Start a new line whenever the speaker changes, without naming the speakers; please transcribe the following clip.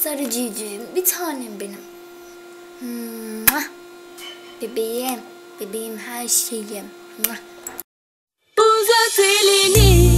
Sarı civcivim, bir tanem benim. Mua. Bebeğim, bebeğim her şeyim. Mua.
Uzat elini